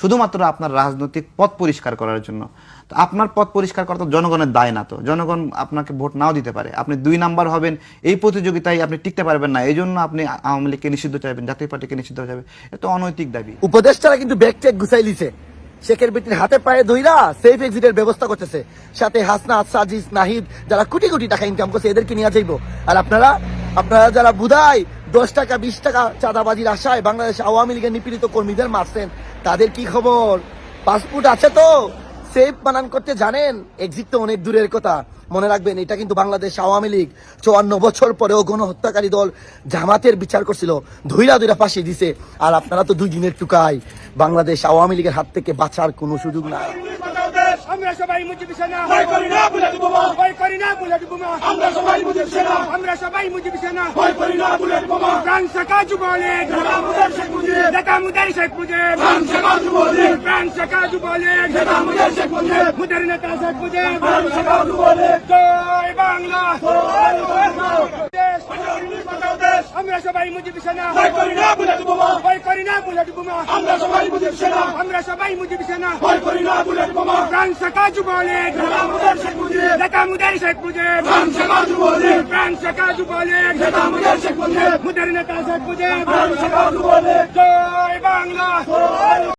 শুধুমাত্র আপনার রাজনৈতিক পথ পরিষ্কার করার জন্য। তো আপনার পথ পরিষ্কার করা তো জনগণের দায় না তো। জনগণ আপনাকে ভোট নাও দিতে পারে। আপনি দুই নাম্বার হবেন, এই প্রতিযোগিতায় আপনি টিকতে পারবেন না। এই জন্য আপনি আওয়ামী লীগকে নিষিদ্ধ চাইবেন, জাতীয় পার্টিকে নিষিদ্ধ চাইবেন। এটা অনৈতিক দাবি। উপদেষ্টারা কিন্তু ব্যাগ টেক গুছাই লিছে। শেখের বেটির হাতে পায়ে ধইরা সেফ এক্সিটের ব্যবস্থা করতেছে। সাথে হাসনা সাজিস, নাহিদ, যারা কোটি কোটি টাকা ইনকাম করছে, এদেরকে নিয়ে যাইবো। আর আপনারা আপনারা যারা বুধাই দশ টাকা, বিশ টাকা চাঁদাবাজির আশায় বাংলাদেশ আওয়ামী লীগের নিপীড়িত কর্মীদের মারছেন। তাদের কি খবর? পাসপোর্ট আছে তো? সেফ বানান করতে জানেন? এক্সিট তো অনেক দূরের কথা। মনে রাখবেন, এটা কিন্তু বাংলাদেশ আওয়ামী লীগ চুয়ান্ন বছর পরেও গণহত্যাকারী দল জামাতের বিচার করছিল। ধৈরা ধৈরা ফাঁসি দিছে। আর আপনারা তো দুই দিনের টুকাই। বাংলাদেশ আওয়ামী লীগের হাত থেকে বাঁচার কোনো সুযোগ নাই। আমরা সবাই মুজিব সেনা। ভয় করি না বুলেট বোমা। ভয় করি না বুলেট বোমা। আমরা সবাই মুজিব সেনা। আমরা সবাই মুজিব সেনা। ভয় করি না বুলেট বোমা। প্রাণ শেখা যুবলীগ। নেতা মুদের শেখ মুজিব। নেতা মুদের শেখ মুজিব। প্রাণ শেখা যুবলীগ। প্রাণ শেখা যুবলীগ। নেতা মুদের শেখ মুজিব। মুদের নেতা শেখ মুজিব। প্রাণ শেখা যুবলীগ। জয় বাংলা। বাঁচাও দেশ আমরা সবাই মুজিব সেনা। ভয় করি না বুলেট বোমা। ভয় করি না বুলেট বোমা। আমরা সবাই মুজিব সেনা। আমরা সবাই মুজিব সেনা। ভয় করি না বুলেট বোমা। প্রাণ শেখা যুবলীগ। নেতা মুদার শেখ মুজিব। নেতা মুদার শেখ মুজিব। প্রাণ শেখা যুবলীগ। প্রাণ শেখা যুবলীগ। নেতা মুদার শেখ মুজিব। মুদার নেতা শেখ মুজিব। প্রাণ শেখা যুবলীগ। জয় বাংলা।